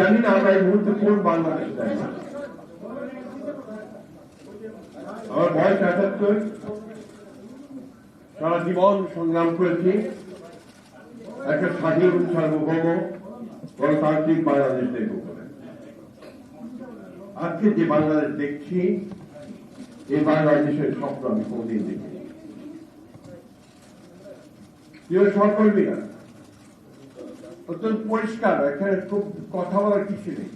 জানি না আমরা এই মুহূর্তে কোন বাংলাদেশ। আমার বয়স একাত্তর সারা জীবন সংগ্রাম করেছি একটা স্বাধীন সার্বভৌম গণতান্ত্রিক বাংলাদেশ দেখব। আজকে যে বাংলাদেশ দেখছি এই বাংলাদেশের স্বপ্ন আমি কোনদিন দেখিনি প্রিয় সহকর্মীরা অত্যন্ত পরিষ্কার, এখানে খুব কথা বলার কিছু নেই।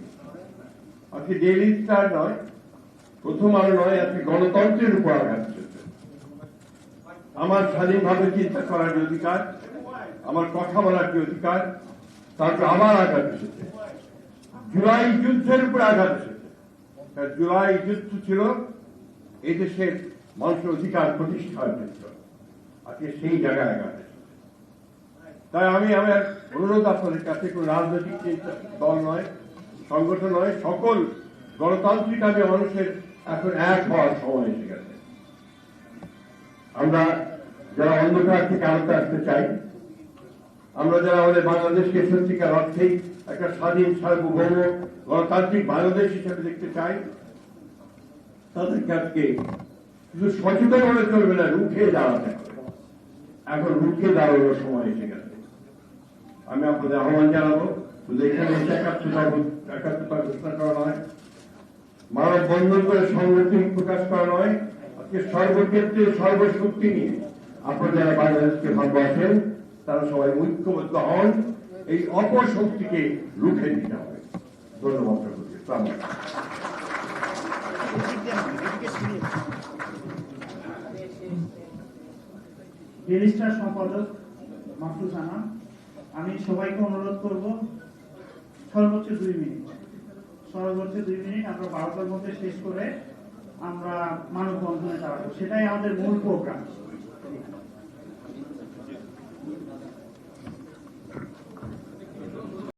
আজকে ডেইলি স্টার নয়, প্রথম আলো নয়, আজকে গণতন্ত্রের উপর আঘাত আমার স্বাধীনভাবে চিন্তা করার অধিকার, আমার কথা বলার কি অধিকার তারপর আবার আঘাত এসেছে। জুলাই যুদ্ধের উপর আঘাত এসেছে। জুলাই যুদ্ধ ছিল এই দেশের মানুষের অধিকার প্রতিষ্ঠার ক্ষেত্র আজকে সেই জায়গায় আঘাত এসেছে। তাই আমি আমার অনুরোধ আপনাদের কাছে, কোন রাজনৈতিক দল নয়, সংগঠন নয়, সকল গণতান্ত্রিক আগে মানুষের এখন এক হওয়ার সময় এসে গেছে। আমরা যারা অন্ধকার থেকে আলোতে আসতে চাই, আমরা যারা আমাদের বাংলাদেশকে সত্যিকার অর্থেই একটা স্বাধীন, সার্বভৌম, গণতান্ত্রিক বাংলাদেশ হিসেবে দেখতে চাই, তাদেরকে আজকে শুধু সচেতন হলে চলবে না, রুখে দাঁড়াতে এখন রুখে দাঁড়ানোর সময় এসে গেছে। আমি আপনাদের আহ্বান জানাব এখানে একাত্মতা করা নয়। মানব বন্ধন করে সংহতি প্রকাশ করা নয়। আজকে সর্বক্ষেত্রে সর্বশক্তি নিয়ে আপনারা যারা বাংলাদেশকে ভালোবাসেন, তারা সবাই ঐক্যবদ্ধ হন। এই অপশক্তিকে রুখে দিতে হবে। ধন্যবাদ সম্পাদক মাহফুজ আনাম আমি সবাইকে অনুরোধ করব, সর্বোচ্চ দুই মিনিট। সর্বোচ্চ দুই মিনিট আমরা বারোটার মধ্যে শেষ করে আমরা মানব মানববন্ধনে দাঁড়াবো। সেটাই আমাদের মূল প্রোগ্রাম